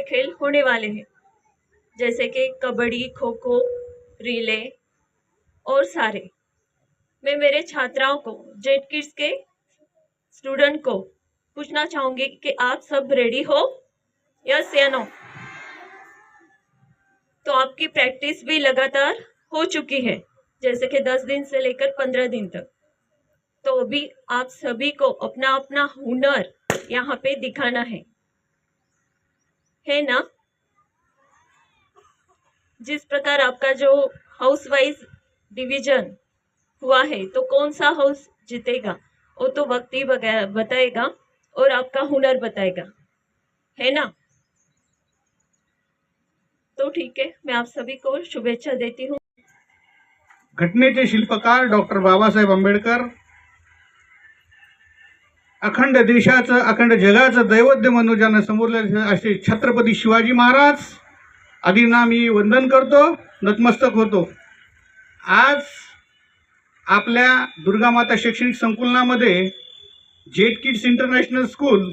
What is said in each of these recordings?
खेल होने वाले हैं। जैसे कि कबड्डी खो खो रिले और सारे। मैं मेरे छात्राओं को, जेट किड्स के स्टूडेंट को पूछना चाहूँगी कि आप सब रेडी हो? यस या नो तो आपकी प्रैक्टिस भी लगातार हो चुकी है, जैसे कि दस दिन से लेकर पंद्रह दिन तक। तो अभी आप सभी को अपना अपना हुनर यहाँ पे दिखाना है। है ना? जिस प्रकार आपका जो हाउस वाइज डिवीज़न हुआ है तो कौन सा हाउस जीतेगा? वो तो वक्त ही बताएगा और आपका हुनर बताएगा। है ना? तो ठीक है, मैं आप सभी को शुभेच्छा देती हूँ। घटनेचे शिल्पकार डॉक्टर बाबासाहेब आंबेडकर अखंड देशाचं अखंड जगाचं दैवद्य मनोजानं समोरले असे छत्रपती शिवाजी महाराज आदींना मी वंदन करतो नतमस्तक होतो. आज आपल्या दुर्गामाता शैक्षणिक संकुलनामध्ये जेट किड्स इंटरनॅशनल स्कूल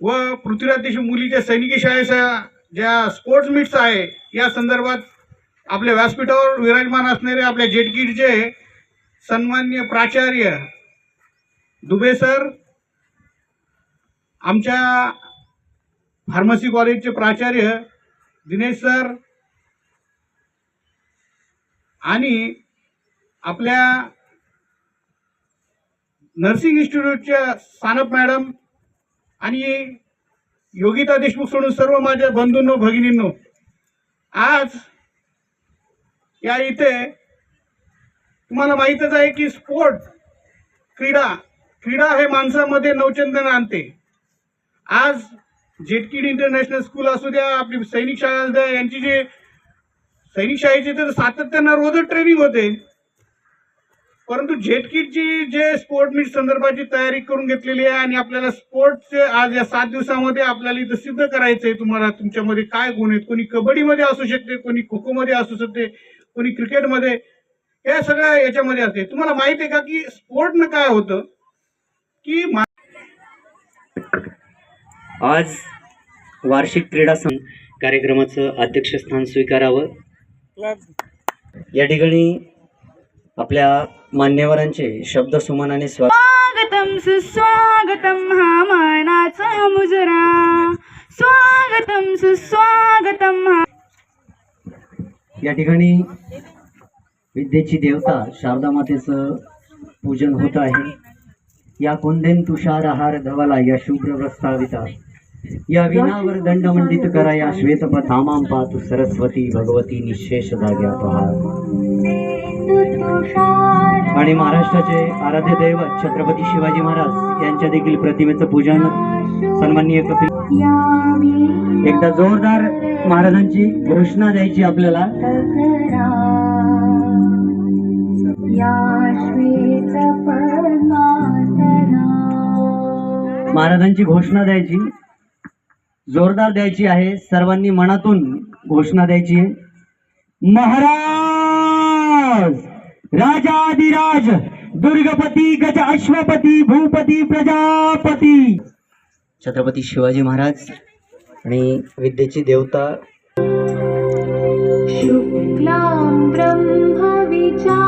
व पृथ्वीराज देशमुख मुलीच्या सैनिकी शाळेच्या ज्या स्पोर्ट्स मीट्स आहे या संदर्भात आपल्या व्यासपीठावर विराजमान असणारे आपल्या जेट किडचे सन्मान्य प्राचार्य दुबे सर आमच्या फार्मसी कॉलेजचे प्राचार्य दिनेश सर आणि आपल्या नर्सिंग इन्स्टिट्यूटच्या सानप मॅडम आणि योगिता देशमुख सोडून सर्व माझ्या बंधूंनो भगिनींनो आज या इथे तुम्हाला माहितच आहे की स्पोर्ट क्रीडा क्रीडा हे माणसामध्ये नवचंदन आणते. आज जेटकीड इंटरनॅशनल स्कूल असू द्या आपली सैनिक शाळा असू द्या यांची जे सैनिक शाळेची तर सातत्यानं रोजच ट्रेनिंग होते. परंतु जेटकीटची जे स्पोर्ट मीट संदर्भाची तयारी करून घेतलेली आहे आणि आपल्याला स्पोर्टचे आज या सात दिवसामध्ये आपल्याला इथं सिद्ध करायचं आहे तुम्हाला तुमच्यामध्ये काय गुण आहेत? कोणी कबड्डीमध्ये असू शकते कोणी खो खोमध्ये असू शकते कोणी क्रिकेटमध्ये हे सगळं याच्यामध्ये असते. तुम्हाला माहिती आहे का की स्पोर्टनं काय होतं? की आज वार्षिक क्रीडा सं कार्यक्रमाचं अध्यक्षस्थान स्वीकारावं. या ठिकाणी आपल्या मान्यवरांचे शब्द सुमनाने स्वा स्वागतम सुस्वागतम हा मानाचा मुजरा. स्वागतम सुस्वागतम हा या ठिकाणी विद्येची देवता शारदा मातेचं पूजन होत आहे. या कुंदेन तुषार हार धवला या शुभ्र प्रस्ताविता. या विनावर दंडमंडित करा या श्वेतपथामां पातु सरस्वती भगवती निशेष जाग्या पहार आणि महाराष्ट्राचे आराध्य दैवत छत्रपती शिवाजी महाराज यांच्या देखील प्रतिमेचं पूजन सन्माननीय कपिल एकदा जोरदार महाराजांची घोषणा द्यायची आपल्याला. महाराजांची घोषणा द्यायची. जोरदार द्यायची आहे. सर्वांनी मनातून घोषणा द्यायची आहे. महाराज! राजाधिराज दुर्गपती गज अश्वपती भूपती प्रजापती! छत्रपती शिवाजी महाराज आणि विद्येची देवता. शुक्लां ब्रह्म विचारसार